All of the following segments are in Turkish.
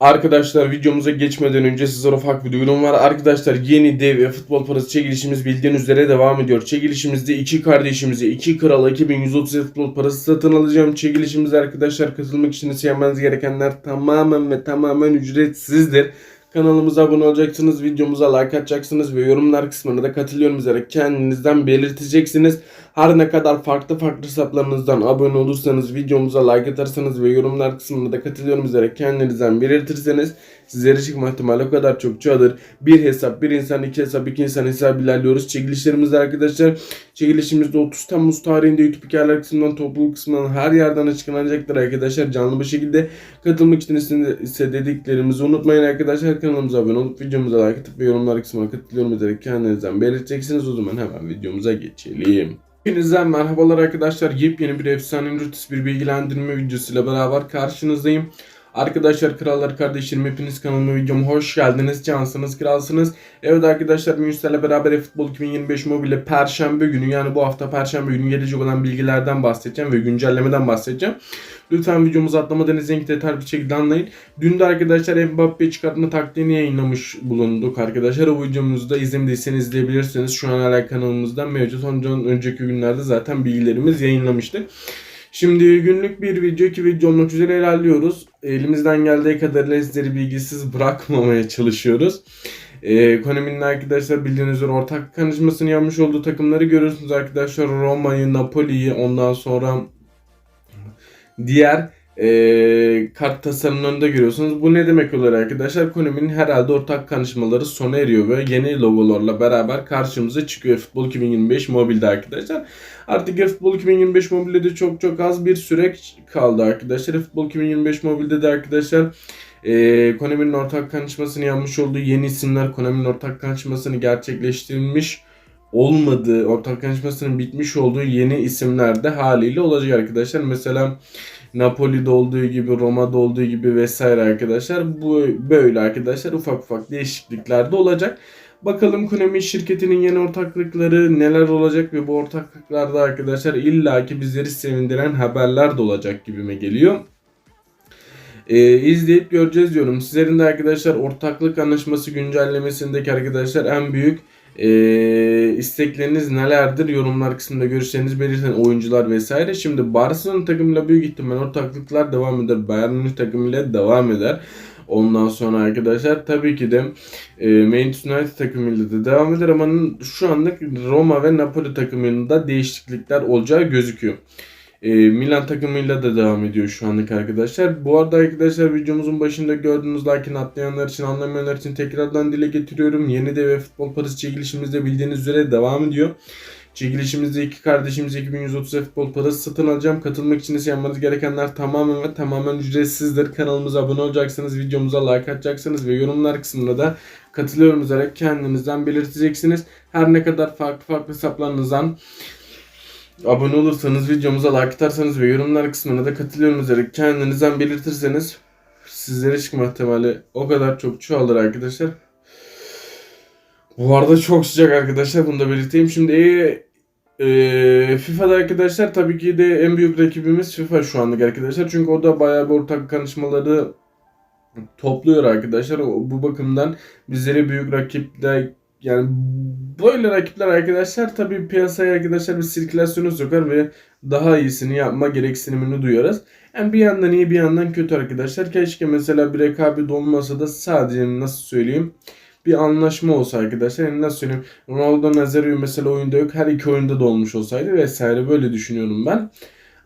Arkadaşlar videomuza geçmeden önce size ufak bir duyurum var. Arkadaşlar yeni dev ve futbol parası çekilişimiz bildiğiniz üzere devam ediyor. Çekilişimizde iki kardeşimize 2 kral 2130 futbol parası satın alacağım. Çekilişimiz arkadaşlar katılmak için yapmanız gerekenler tamamen ve tamamen ücretsizdir. Kanalımıza abone olacaksınız, videomuza like atacaksınız ve yorumlar kısmına da katılıyorum üzere kendinizden belirteceksiniz. Her ne kadar farklı farklı hesaplarınızdan abone olursanız, videomuza like atarsanız ve yorumlar kısmına da katılıyorum üzere kendinizden belirtirseniz sizlere çıkma ihtimali o kadar çok çoğalır. Bir hesap, bir insan, iki hesap, iki insan hesap ilerliyoruz. Çekilişlerimizde arkadaşlar, çekilişimizde 30 Temmuz tarihinde YouTube hikayeler kısmından, topluluk kısmından her yerden açıklanacaktır arkadaşlar. Canlı bir şekilde katılmak için ise dediklerimizi unutmayın arkadaşlar. Kanalımıza abone olup videomuza like atıp ve yorumlar kısmına katılıyorum üzere kendinizden belirteceksiniz. O zaman hemen videomuza geçelim. Hepinizden merhabalar arkadaşlar. Yepyeni bir efsane Nurtus bir bilgilendirme videosuyla beraber karşınızdayım. Arkadaşlar krallar kardeşlerim hepiniz kanalıma videoma hoş geldiniz. Cansınız kralsınız. Evet arkadaşlar Münster'le beraber Futbol 2025 mobile perşembe günü yani bu hafta perşembe günü gelecek olan bilgilerden bahsedeceğim ve güncellemeden bahsedeceğim. Lütfen videomuzu atlamadan izleyin ki detaylı bir şekilde anlayın. Dün de arkadaşlar Mbappe çıkartma taktiğini yayınlamış bulunduk arkadaşlar. O videomuzu da izlemediyseniz izleyebilirsiniz. Şu an hala kanalımızda mevcut. Ondan önceki günlerde zaten bilgilerimiz yayınlamıştık. Şimdi günlük bir video iki video olmak üzere ilerliyoruz. Elimizden geldiği kadarıyla sizleri bilgisiz bırakmamaya çalışıyoruz. Ee, Konami'nin arkadaşlar bildiğiniz üzere ortak konuşmasını yapmış olduğu takımları görüyorsunuz arkadaşlar. Roma'yı, Napoli'yi ondan sonra diğer e, kart tasarımlarında görüyorsunuz. Bu ne demek oluyor arkadaşlar? Konami'nin herhalde ortak konuşmaları sona eriyor ve yeni logolarla beraber karşımıza çıkıyor Futbol 2025 mobilde arkadaşlar. Artık Futbol 2025 mobilde de çok çok az bir süre kaldı arkadaşlar. Futbol 2025 mobilde de arkadaşlar e, Konami'nin ortak konuşmasını yapmış olduğu yeni isimler Konami'nin ortak konuşmasını gerçekleştirilmiş olmadığı, ortak konuşmasının bitmiş olduğu yeni isimler de haliyle olacak arkadaşlar. Mesela Napoli'de olduğu gibi, Roma'da olduğu gibi vesaire arkadaşlar. Bu böyle arkadaşlar ufak ufak değişiklikler de olacak. Bakalım Konami şirketinin yeni ortaklıkları neler olacak ve bu ortaklıklarda arkadaşlar illaki bizleri sevindiren haberler de olacak gibime geliyor. Ee, izleyip göreceğiz diyorum. Sizlerin de arkadaşlar ortaklık anlaşması güncellemesindeki arkadaşlar en büyük e, istekleriniz nelerdir? Yorumlar kısmında görüşlerinizi belirtin oyuncular vesaire. Şimdi Barcelona takımıyla büyük ihtimal ortaklıklar devam eder. Bayern Münih takımıyla devam eder. Ondan sonra arkadaşlar tabii ki de e, Manchester United takımıyla da devam eder ama şu anlık Roma ve Napoli takımında değişiklikler olacağı gözüküyor. E, Milan takımıyla da devam ediyor şu anlık arkadaşlar. Bu arada arkadaşlar videomuzun başında gördüğünüz lakin atlayanlar için anlamayanlar için tekrardan dile getiriyorum. Yeni de ve futbol parası çekilişimizde bildiğiniz üzere devam ediyor. Çekilişimizde iki kardeşimiz 2130 futbol parası satın alacağım. Katılmak için ise yapmanız gerekenler tamamen ve tamamen ücretsizdir. Kanalımıza abone olacaksınız, videomuza like atacaksınız ve yorumlar kısmında da katılıyorum üzerek kendinizden belirteceksiniz. Her ne kadar farklı farklı hesaplarınızdan abone olursanız, videomuza like atarsanız ve yorumlar kısmına da katılıyorum üzerek kendinizden belirtirseniz sizlere çıkma ihtimali o kadar çok çoğalır arkadaşlar. Bu arada çok sıcak arkadaşlar bunu da belirteyim. Şimdi e, FIFA'da arkadaşlar tabii ki de en büyük rakibimiz FIFA şu anlık arkadaşlar. Çünkü o da bayağı bir ortak konuşmaları topluyor arkadaşlar. Bu bakımdan bizlere büyük rakipler yani böyle rakipler arkadaşlar tabii piyasaya arkadaşlar bir sirkülasyonu sokar ve daha iyisini yapma gereksinimini duyarız. Yani bir yandan iyi bir yandan kötü arkadaşlar. Keşke mesela bir rekabet olmasa da sadece nasıl söyleyeyim bir anlaşma olsa arkadaşlar. Yani nasıl söyleyeyim Ronaldo Nazario mesela oyunda yok. Her iki oyunda da olmuş olsaydı vesaire böyle düşünüyorum ben.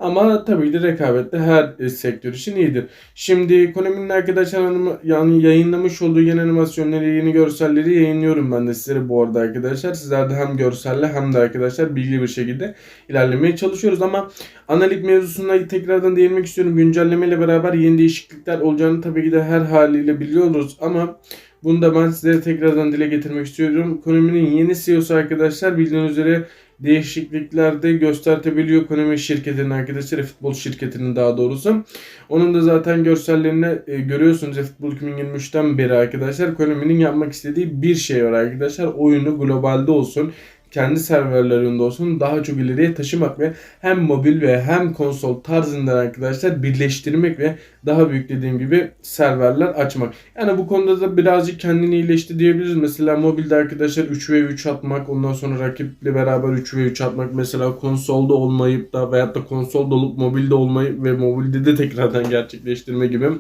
Ama tabii ki rekabette her e, sektör için iyidir. Şimdi Konami'nin arkadaşlar yani yayınlamış olduğu yeni animasyonları, yeni görselleri yayınlıyorum ben de sizlere bu arada arkadaşlar. Sizler de hem görselle hem de arkadaşlar bilgi bir şekilde ilerlemeye çalışıyoruz ama analik mevzusunda tekrardan değinmek istiyorum. Güncelleme ile beraber yeni değişiklikler olacağını tabii ki de her haliyle biliyoruz ama bunu da ben size tekrardan dile getirmek istiyorum. Konami'nin yeni CEO'su arkadaşlar bildiğiniz üzere değişikliklerde göstertebiliyor ekonomi şirketinin arkadaşlar futbol şirketinin daha doğrusu. Onun da zaten görsellerini e, görüyorsunuz futbol 2023'ten beri arkadaşlar ekonominin yapmak istediği bir şey var arkadaşlar. Oyunu globalde olsun kendi serverlerinde olsun daha çok ileriye taşımak ve hem mobil ve hem konsol tarzında arkadaşlar birleştirmek ve daha büyük dediğim gibi serverler açmak. Yani bu konuda da birazcık kendini iyileşti diyebiliriz. Mesela mobilde arkadaşlar 3v3 atmak, ondan sonra rakiple beraber 3v3 atmak, mesela konsolda olmayıp da veyahut da konsolda olup mobilde olmayı ve mobilde de tekrardan gerçekleştirme gibi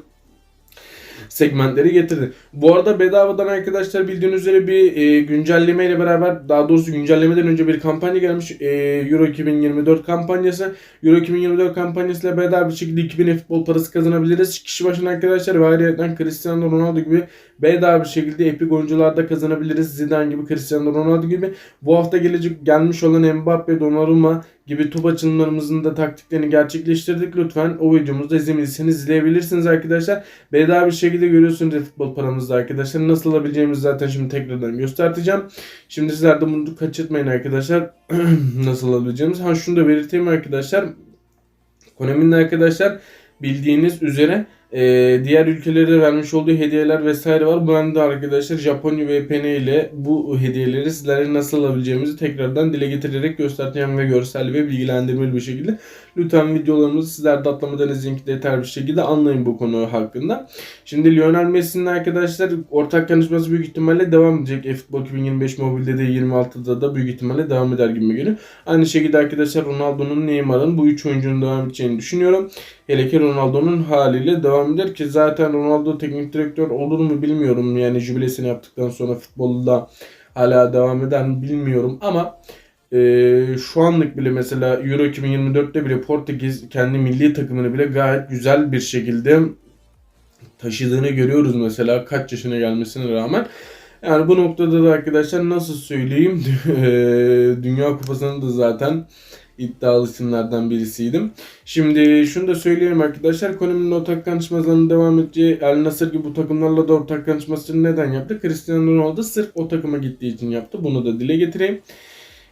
segmentleri getirdi. Bu arada bedavadan arkadaşlar bildiğiniz üzere bir e, güncelleme ile beraber daha doğrusu güncellemeden önce bir kampanya gelmiş. E, Euro 2024 kampanyası. Euro 2024 kampanyasıyla bedava bir şekilde 2000 futbol parası kazanabiliriz. Kişi başına arkadaşlar ve ayrıca Cristiano Ronaldo gibi bedava bir şekilde epik oyuncularda kazanabiliriz. Zidane gibi, Cristiano Ronaldo gibi. Bu hafta gelecek gelmiş olan Mbappe, Donnarumma gibi top açılımlarımızın da taktiklerini gerçekleştirdik. Lütfen o videomuzu da izlemediyseniz izleyebilirsiniz arkadaşlar. Bedava bir şekilde görüyorsunuz futbol paramızda arkadaşlar. Nasıl alabileceğimizi zaten şimdi tekrardan göstereceğim. Şimdi sizler de bunu kaçırtmayın arkadaşlar. Nasıl alabileceğimizi. Ha şunu da belirteyim arkadaşlar. Konami'nin arkadaşlar bildiğiniz üzere e, diğer ülkelere vermiş olduğu hediyeler vesaire var. Ben de arkadaşlar Japonya VPN ile bu hediyeleri sizlere nasıl alabileceğimizi tekrardan dile getirerek göstereceğim ve görsel ve bilgilendirmeli bir şekilde. Lütfen videolarımızı sizler de atlamadan izleyin ki detaylı bir şekilde anlayın bu konu hakkında. Şimdi Lionel Messi'nin arkadaşlar ortak konuşması büyük ihtimalle devam edecek. eFootball 2025 mobilde de 26'da da büyük ihtimalle devam eder gibi geliyor. Aynı şekilde arkadaşlar Ronaldo'nun Neymar'ın bu üç oyuncunun devam edeceğini düşünüyorum. Hele ki Ronaldo'nun haliyle devam eder ki zaten Ronaldo teknik direktör olur mu bilmiyorum. Yani jübilesini yaptıktan sonra futbolda hala devam eder mi bilmiyorum ama e, şu anlık bile mesela Euro 2024'te bile Portekiz kendi milli takımını bile gayet güzel bir şekilde taşıdığını görüyoruz mesela kaç yaşına gelmesine rağmen. Yani bu noktada da arkadaşlar nasıl söyleyeyim Dünya Kupası'nı da zaten iddialı isimlerden birisiydim. Şimdi şunu da söyleyeyim arkadaşlar. Konum'un ortak konuşmalarının devam edeceği El Nasır gibi bu takımlarla da ortak konuşmasını neden yaptı? Cristiano Ronaldo sırf o takıma gittiği için yaptı. Bunu da dile getireyim.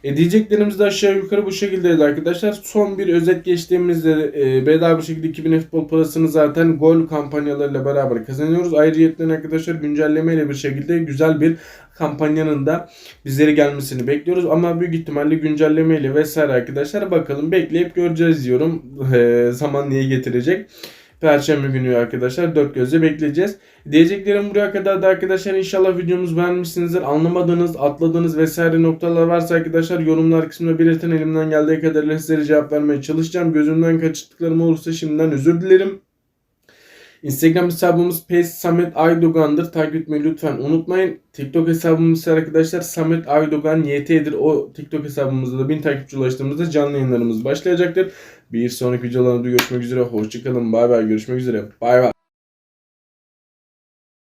E diyeceklerimiz de aşağı yukarı bu şekildeydi arkadaşlar. Son bir özet geçtiğimizde e, bedava bir şekilde 2000 futbol parasını zaten gol kampanyalarıyla beraber kazanıyoruz. Ayrıca arkadaşlar güncellemeyle bir şekilde güzel bir kampanyanın da bizlere gelmesini bekliyoruz. Ama büyük ihtimalle güncellemeyle vesaire arkadaşlar bakalım bekleyip göreceğiz diyorum. E, zaman niye getirecek? Perşembe günü arkadaşlar dört gözle bekleyeceğiz. Diyeceklerim buraya kadar da arkadaşlar inşallah videomuzu beğenmişsinizdir. Anlamadığınız, atladığınız vesaire noktalar varsa arkadaşlar yorumlar kısmında belirtin. Elimden geldiği kadarıyla sizlere cevap vermeye çalışacağım. Gözümden kaçırdıklarım olursa şimdiden özür dilerim. Instagram hesabımız Pes Samet Aydogan'dır. Takip etmeyi lütfen unutmayın. TikTok hesabımız arkadaşlar Samet Aydogan YT'dir. O TikTok hesabımızda da 1000 takipçi ulaştığımızda canlı yayınlarımız başlayacaktır. Bir sonraki videolarda görüşmek üzere. Hoşçakalın. Bay bay. Görüşmek üzere. Bay bay.